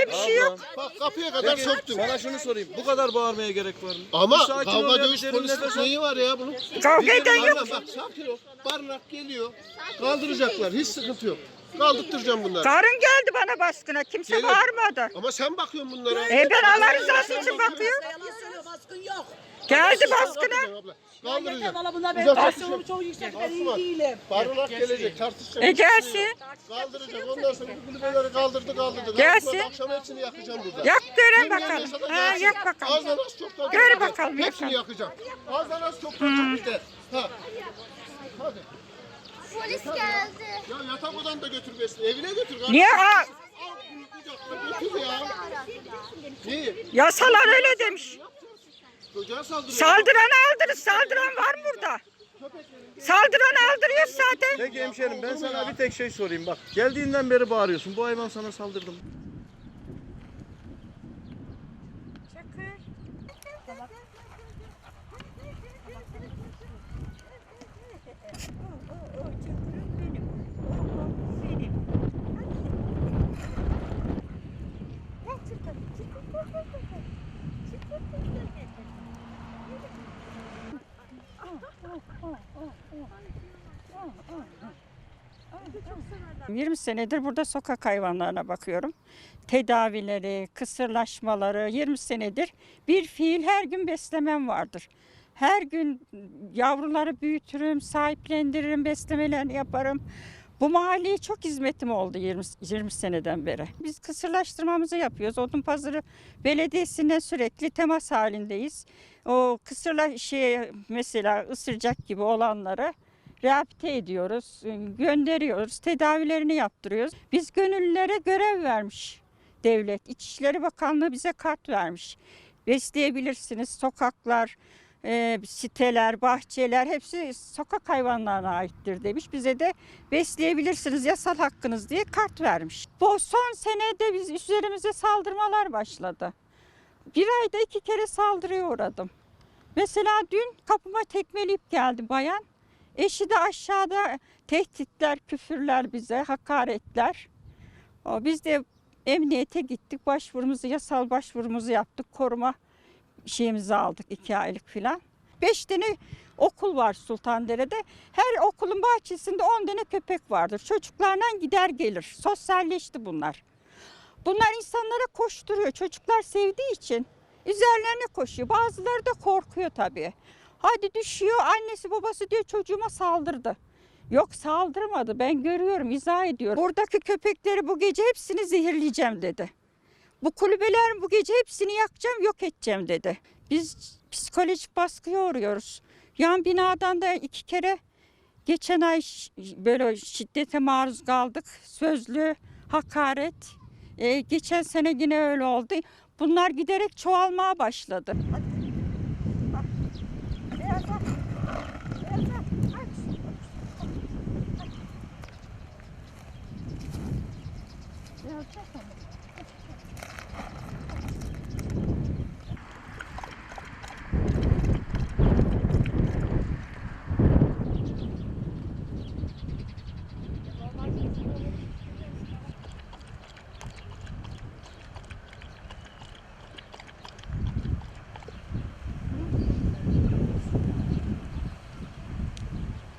öyle bir şey yok. Bak kapıya kadar Peki, soktum. Sana şunu sorayım. Bu kadar bağırmaya gerek var mı? Ama Bir sakin ol kavga ya, bir dövüş derin polislik nefes al. neyi var ya bunun? Kavga Bir eden derin- yok. Bak sakin ol. Barınak geliyor. Kaldıracaklar. Hiç sıkıntı yok. Kaldırtacağım bunları. Karın geldi bana baskına. Kimse Gelin. bağırmadı. Ama sen bakıyorsun bunlara. E ben Allah rızası için bakıyorum. Yalan söylüyor baskın yok. Geldi baskına. abla. Yeter Kaldıracağım. valla bunlar benim Uzak tansiyonum çok yüksek ben iyi değilim. Barınak gelecek tartışacağım. E gelsin. Kaldıracağım. Ondan sonra bu kulübeleri kaldırdı kaldırdı. Gelsin. Akşam hepsini yakacağım burada. Yak gören bakalım. Ha, yak bakalım. Azdan az çoktan Gör bakalım, Hepsini yakacağım. Azdan az çoktan çok gider. Ha. Hadi. Polis geldi. Ya yatak odan da götür besin. Evine götür. kardeşim. Niye? Aa, Al kucakla götür ya. Neyi? yasalar öyle demiş. Çocuğa saldırıyor. Saldıranı aldırır. Saldıran var mı burada? Saldıranı aldırıyor zaten. Peki hemşerim ben sana bir tek şey sorayım bak. Geldiğinden beri bağırıyorsun. Bu hayvan sana saldırdı mı? 20 senedir burada sokak hayvanlarına bakıyorum. Tedavileri, kısırlaşmaları 20 senedir bir fiil her gün beslemem vardır. Her gün yavruları büyütürüm, sahiplendiririm, beslemelerini yaparım. Bu mahalleye çok hizmetim oldu 20, 20 seneden beri. Biz kısırlaştırmamızı yapıyoruz. Odun Pazarı Belediyesi'ne sürekli temas halindeyiz. O kısırla şey mesela ısıracak gibi olanları rehabilite ediyoruz, gönderiyoruz, tedavilerini yaptırıyoruz. Biz gönüllülere görev vermiş devlet. İçişleri Bakanlığı bize kart vermiş. Besleyebilirsiniz sokaklar, e, siteler, bahçeler hepsi sokak hayvanlarına aittir demiş. Bize de besleyebilirsiniz yasal hakkınız diye kart vermiş. Bu son senede biz üzerimize saldırmalar başladı. Bir ayda iki kere saldırıya uğradım. Mesela dün kapıma tekmeleyip geldi bayan. Eşi de aşağıda tehditler, küfürler bize, hakaretler. Biz de emniyete gittik, başvurumuzu, yasal başvurumuzu yaptık. Koruma şeyimizi aldık iki aylık filan. Beş tane okul var Sultandere'de. Her okulun bahçesinde on tane köpek vardır. Çocuklarla gider gelir. Sosyalleşti bunlar. Bunlar insanlara koşturuyor. Çocuklar sevdiği için üzerlerine koşuyor. Bazıları da korkuyor tabii. Hadi düşüyor annesi babası diyor çocuğuma saldırdı. Yok saldırmadı ben görüyorum izah ediyorum. Buradaki köpekleri bu gece hepsini zehirleyeceğim dedi. Bu kulübelerin bu gece hepsini yakacağım yok edeceğim dedi. Biz psikolojik baskıya uğruyoruz. Yan binadan da iki kere geçen ay böyle şiddete maruz kaldık. Sözlü hakaret. Ee, geçen sene yine öyle oldu. Bunlar giderek çoğalmaya başladı.